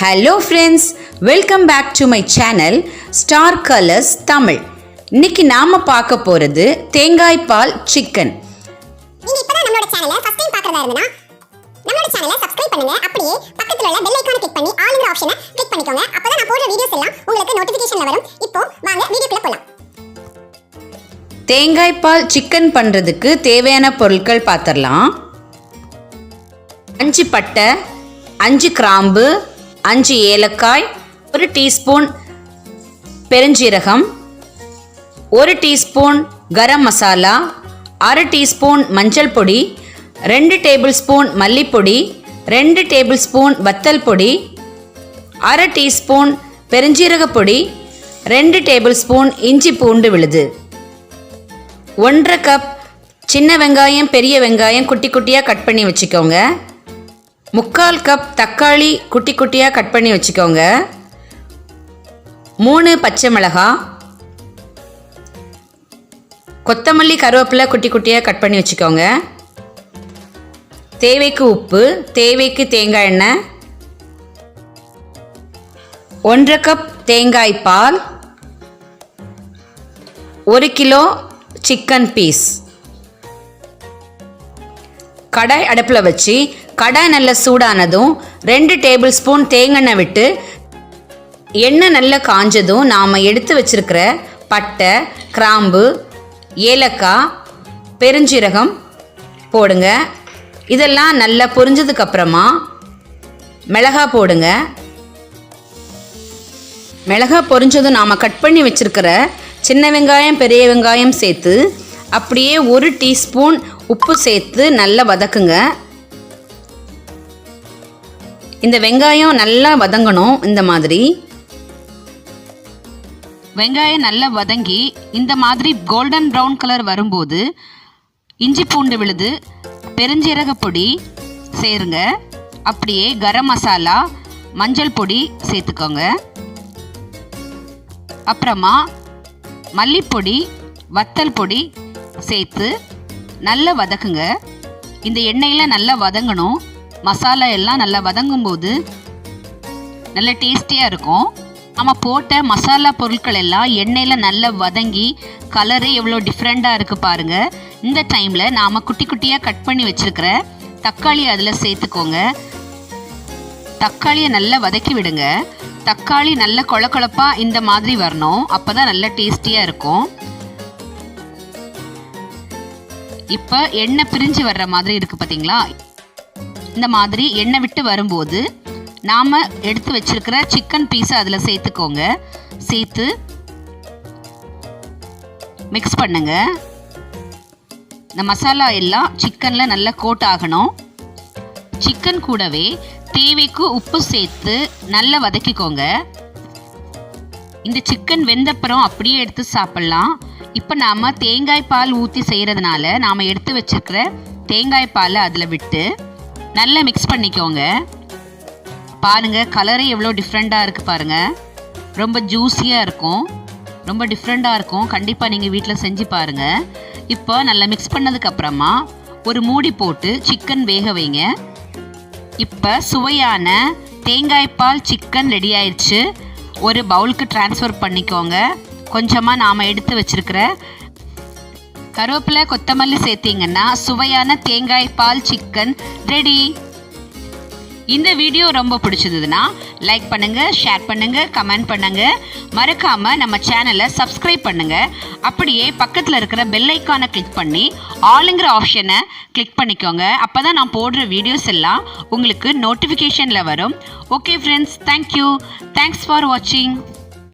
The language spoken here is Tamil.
Hello friends welcome back to my channel Star Colors Tamil இன்னைக்கு நாம பார்க்க போகிறது தேங்காய் பால் சிக்கன் நீங்க இப்பதான் நம்மளோட சேனலை ஃபர்ஸ்ட் டைம் பார்க்கறதா இருந்தனா நம்மளோட சேனலை சப்ஸ்கிரைப் பண்ணுங்க. அப்படியே பக்கத்துல உள்ள பெல் ஐகானை கிளிக் பண்ணி ஆல்ங்கிற ஆப்ஷனை கிளிக் பண்ணிக்கோங்க. அப்பதான் நான் போடுற வீடியோஸ் எல்லாம் உங்களுக்கு நோட்டிபிகேஷன்ல வரும். இப்போ வாங்க வீடியோக்குள்ள போலாம். தேங்காய் பால் சிக்கன் பண்ணுறதுக்கு தேவையான பொருட்கள் பார்த்துடலாம் அஞ்சு பட்டை அஞ்சு கிராம்பு அஞ்சு ஏலக்காய் ஒரு டீஸ்பூன் பெருஞ்சீரகம் ஒரு டீஸ்பூன் கரம் மசாலா அரை டீஸ்பூன் மஞ்சள் பொடி ரெண்டு டேபிள் ஸ்பூன் மல்லிப்பொடி ரெண்டு டேபிள் ஸ்பூன் வத்தல் பொடி அரை டீஸ்பூன் பெருஞ்சீரக பொடி ரெண்டு டேபிள் ஸ்பூன் இஞ்சி பூண்டு விழுது. ஒன்றரை கப் சின்ன வெங்காயம் பெரிய வெங்காயம் குட்டி குட்டியாக கட் பண்ணி வச்சுக்கோங்க. முக்கால் கப் தக்காளி குட்டி குட்டியாக கட் பண்ணி வச்சுக்கோங்க. மூணு பச்சை மிளகாய் கொத்தமல்லி கருவேப்பிலை குட்டி குட்டியாக கட் பண்ணி வச்சுக்கோங்க. தேவைக்கு உப்பு தேவைக்கு தேங்காய் எண்ணெய். ஒன்றரை கப் தேங்காய் பால். ஒரு கிலோ சிக்கன் பீஸ். கடாய் அடுப்பில் வச்சு கடாய் நல்லா சூடானதும் ரெண்டு டேபிள் ஸ்பூன் தேங்காய் விட்டு எண்ணெய் நல்லா காஞ்சதும் நாம் எடுத்து வச்சிருக்கிற பட்டை கிராம்பு ஏலக்காய் பெருஞ்சீரகம் போடுங்க. இதெல்லாம் நல்லா பொரிஞ்சதுக்கு அப்புறமா மிளகா போடுங்க. மிளகா பொரிஞ்சதும் நாம் கட் பண்ணி வச்சிருக்கிற சின்ன வெங்காயம் பெரிய வெங்காயம் சேர்த்து அப்படியே ஒரு டீஸ்பூன் உப்பு சேர்த்து நல்லா வதக்குங்க. இந்த வெங்காயம் நல்லா வதங்கணும் இந்த மாதிரி. வெங்காயம் நல்லா வதங்கி இந்த மாதிரி கோல்டன் ப்ரௌன் கலர் வரும்போது இஞ்சி பூண்டு விழுது பெருஞ்சீரக பொடி சேருங்க. அப்படியே கரம் மசாலா மஞ்சள் பொடி சேர்த்துக்கோங்க. அப்புறமா மல்லிப்பொடி வத்தல் பொடி சேர்த்து நல்லா வதக்குங்க. இந்த எண்ணெயில் நல்லா வதங்கணும். மசாலா எல்லாம் நல்லா வதங்கும் போது நல்ல டேஸ்டியாக இருக்கும். நம்ம போட்ட மசாலா பொருட்கள் எல்லாம் எண்ணெயில் நல்லா வதங்கி கலரு எவ்வளோ டிஃப்ரெண்ட்டாக இருக்குது பாருங்கள் இந்த டைமில் நாம் குட்டி குட்டியாக கட் பண்ணி வச்சுருக்கிற தக்காளி அதில் சேர்த்துக்கோங்க. தக்காளியை நல்லா வதக்கி விடுங்க. தக்காளி நல்ல கொழ கொழப்பாக இந்த மாதிரி வரணும். அப்போ தான் நல்லா டேஸ்டியாக இருக்கும். இப்போ எண்ணெய் பிரிஞ்சு வர்ற மாதிரி இருக்குது பார்த்தீங்களா இந்த மாதிரி எண்ணெய் விட்டு வரும்போது நாம் எடுத்து வச்சிருக்கிற சிக்கன் பீஸை அதில் சேர்த்துக்கோங்க. சேர்த்து மிக்ஸ் பண்ணுங்க. இந்த மசாலா எல்லாம் சிக்கனில் நல்லா கோட் ஆகணும். சிக்கன் கூடவே தேவைக்கு உப்பு சேர்த்து நல்லா வதக்கிக்கோங்க. இந்த சிக்கன் வெந்தப்புறம் அப்படியே எடுத்து சாப்பிட்லாம். இப்போ நாம் தேங்காய் பால் ஊற்றி செய்கிறதுனால நாம் எடுத்து வச்சிருக்கிற தேங்காய் பாலை அதில் விட்டு நல்லா மிக்ஸ் பண்ணிக்கோங்க. பாருங்கள் கலரே எவ்வளோ டிஃப்ரெண்ட்டாக இருக்குது பாருங்கள் ரொம்ப ஜூஸியாக இருக்கும். ரொம்ப டிஃப்ரெண்ட்டாக இருக்கும். கண்டிப்பாக நீங்கள் வீட்டில் செஞ்சு பாருங்கள் இப்போ நல்லா மிக்ஸ் பண்ணதுக்கப்புறமா ஒரு மூடி போட்டு சிக்கன் வேக வைங்க. இப்போ சுவையான தேங்காய் பால் சிக்கன் ரெடி ஆயிடுச்சு ஒரு பவுலுக்கு ட்ரான்ஸ்ஃபர் பண்ணிக்கோங்க. கொஞ்சமாக நாம் எடுத்து வச்சுருக்கிற கருவேப்பிலை கொத்தமல்லி சேர்த்தீங்கன்னா சுவையான தேங்காய் பால் சிக்கன் ரெடி இந்த வீடியோ ரொம்ப பிடிச்சிருந்ததுன்னா லைக் பண்ணுங்கள் ஷேர் பண்ணுங்கள் கமெண்ட் பண்ணுங்க. மறக்காமல் நம்ம சேனலை சப்ஸ்கிரைப் பண்ணுங்கள் அப்படியே பக்கத்தில் இருக்கிற பெல் ஐக்கானை கிளிக் பண்ணி ஆளுங்கிற ஆப்ஷனை கிளிக் பண்ணிக்கோங்க. அப்போ தான் நான் போடுற வீடியோஸ் எல்லாம் உங்களுக்கு நோட்டிஃபிகேஷனில் வரும். Okay friends thank you thanks for வாட்சிங்